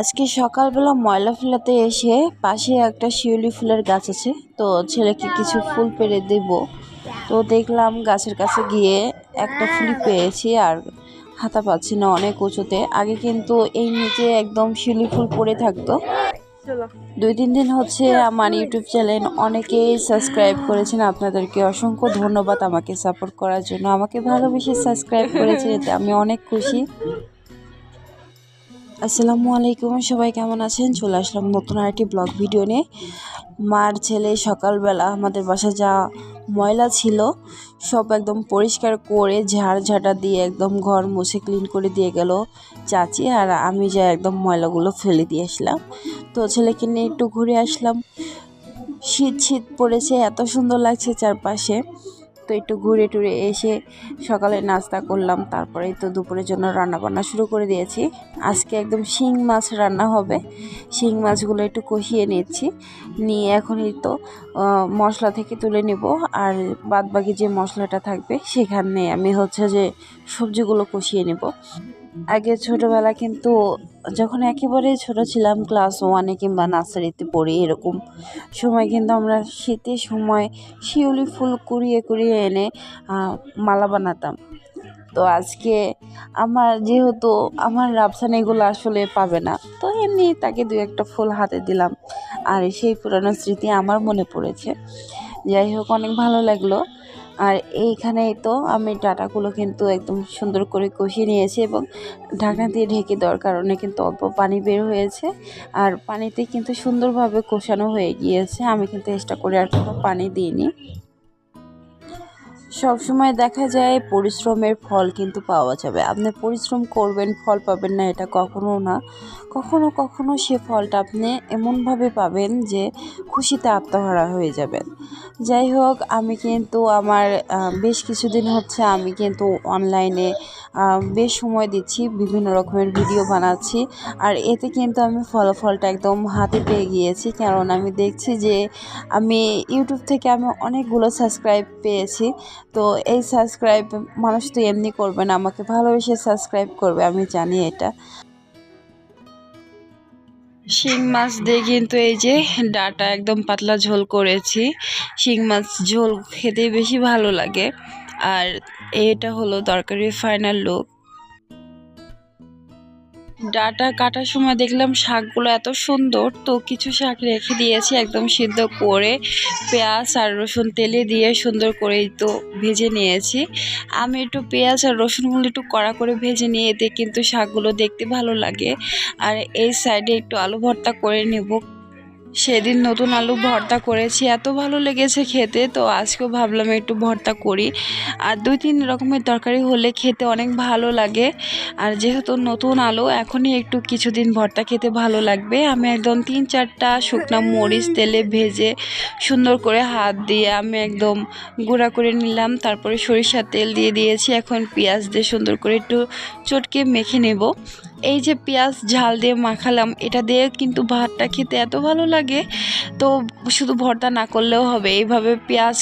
আজকে সকালবেলা ময়লা ফেলাতে এসে পাশে একটা শিউলি ফুলের গাছ আছে, তো ছেলেকে কিছু ফুল পেরে দেব। তো দেখলাম গাছের কাছে গিয়ে একটা ফুল পেয়েছি আর হাতা পাচ্ছি না অনেক উঁচুতে। আগে কিন্তু এই নিচে একদম শিউলি ফুল পড়ে থাকতো। দুই তিন দিন হচ্ছে আমার ইউটিউব চ্যানেল অনেকেই সাবস্ক্রাইব করেছেন, আপনাদেরকে অসংখ্য ধন্যবাদ আমাকে সাপোর্ট করার জন্য। আমাকে ভালোবেসে সাবস্ক্রাইব করেছেন এতে আমি অনেক খুশি। আসসালামু আলাইকুম, সবাই কেমন আছেন? চলে আসলাম নতুন আরেকটি ব্লগ ভিডিও নিয়ে। মার ছেলে সকালবেলা আমাদের বাসা যা ময়লা ছিল। সব একদম পরিষ্কার করে ঝাড় ঝাঁটা দিয়ে একদম ঘর মুছে ক্লিন করে দিয়ে গেল চাচি আর আমি যা একদম ময়লাগুলো ফেলে দিয়ে আসলাম। তো ছেলেকে নিয়ে একটু ঘুরে আসলাম। শীত শীত পড়েছে, এত সুন্দর লাগছে চারপাশে। তো একটু ঘুরে টুরে এসে সকালে নাস্তা করলাম। তারপরেই তো দুপুরের জন্য রান্না বান্না শুরু করে দিয়েছি। আজকে একদম শিং মাছ রান্না হবে। শিং মাছগুলো একটু কষিয়ে নিচ্ছি। নিয়ে এখনই তো মশলা থেকে তুলে নেব। আর বাদবাকি যে মশলাটা থাকবে, সেখানে আমি হচ্ছে যে সবজিগুলো কষিয়ে নেব। আগে ছোটোবেলা কিন্তু যখন একেবারে ছোট ছিলাম ক্লাস ওয়ানে কিংবা নার্সারিতে পড়ি এরকম সময় কিন্তু আমরা শীতের সময় শিউলি ফুল কুড়িয়ে কুড়িয়ে এনে মালা বানাতাম। তো আজকে আমার যেহেতু আমার রাবসান এগুলো আসলে পাবে না, তো এমনি তাকে দু একটা ফুল হাতে দিলাম। আর সেই পুরানো স্মৃতি আমার মনে পড়েছে। যাই হোক, অনেক ভালো লাগল। আর এইখানেই তো আমি ডাটাগুলো কিন্তু একদম সুন্দর করে কষিয়ে নিয়েছি এবং ঢাকনা দিয়ে ঢেকে দেওয়ার কারণে কিন্তু অল্প পানি বের হয়েছে। আর পানিতে কিন্তু সুন্দরভাবে কষানো হয়ে গিয়েছে। আমি কিন্তু এক্সট্রা করে আর কোনো পানি দিইনি। সব সময় দেখা যায় পরিশ্রমের ফল কিন্তু পাওয়া যাবে। আপনি পরিশ্রম করবেন, ফল পাবেন না, এটা কখনো না। কখনো কখনো সে ফলটা আপনি এমনভাবে পাবেন যে খুশিতে আত্মহারা হয়ে যাবেন। যাই হোক, আমি কিন্তু আমার বেশ কিছুদিন হচ্ছে আমি কিন্তু অনলাইনে বেশ সময় দিচ্ছি, বিভিন্ন রকমের ভিডিও বানাচ্ছি। আর এতে কিন্তু আমি ফলাফলটা একদম হাতে পেয়ে গিয়েছি। কারণ আমি দেখছি যে আমি ইউটিউব থেকে আমি অনেকগুলো সাবস্ক্রাইব পেয়েছি। তো এই সাবস্ক্রাইব মানুষ তো এমনি করবে না, আমাকে ভালোবেসে সাবস্ক্রাইব করবে, আমি জানি এটা। শিং মাছ দিয়ে কিন্তু এই যে ডাটা একদম পাতলা ঝোল করেছি। শিং মাছ ঝোল খেতেই বেশি ভালো লাগে। আর এটা হলো তরকারির ফাইনাল লুক ডাটা কাটার সময় দেখলাম শাকগুলো এত সুন্দর, তো কিছু শাক রেখে দিয়েছি একদম সিদ্ধ করে, পেঁয়াজ আর রসুন তেলে দিয়ে সুন্দর করে তো ভেজে নিয়েছি। আমি একটু পেঁয়াজ আর রসুনগুলো একটু কড়া করে ভেজে নিয়ে এতে কিন্তু শাকগুলো দেখতে ভালো লাগে। আর এই সাইডে একটু আলু ভর্তা করে নেব। সেদিন নতুন আলু ভর্তা করেছি। এত ভালো লেগেছে খেতে, তো আজকেও ভাবলাম একটু ভর্তা করি। আর দুই তিন রকমের তরকারি হলে খেতে অনেক ভালো লাগে। আর যেহেতু নতুন আলু, এখনই একটু কিছুদিন ভর্তা খেতে ভালো লাগবে। আমি একদম তিন চারটা শুকনা মরিচ তেলে ভেজে সুন্দর করে হাত দিয়ে আমি একদম গুঁড়া করে নিলাম। তারপরে সরিষার তেল দিয়ে দিয়েছি। এখন পেঁয়াজ দিয়ে সুন্দর করে একটু চটকে মেখে নেব। এই যে পেঁয়াজ ঝাল দিয়ে মাখালাম, এটা দিয়ে কিন্তু ভাতটা খেতে এত ভালো লাগে। তো শুধু ভর্তা না করলেও হবে। এইভাবে পেঁয়াজ,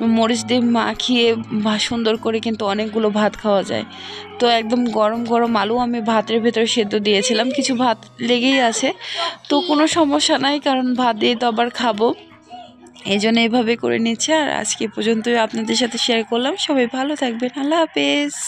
মরিচ দিয়ে মাখিয়ে সুন্দর করে কিন্তু অনেকগুলো ভাত খাওয়া যায়। তো একদম গরম গরম আলু আমি ভাতের ভেতরে সেদ্ধ দিয়েছিলাম। কিছু ভাত লেগেই আছে। তো কোনো সমস্যা নাই, কারণ ভাত দিয়ে তো আবার খাব। এই জন্য এভাবে করে নিচ্ছে। আর আজকে পর্যন্তই আপনাদের সাথে শেয়ার করলাম। সবাই ভালো থাকবেন। আল্লাহ হাফেজ।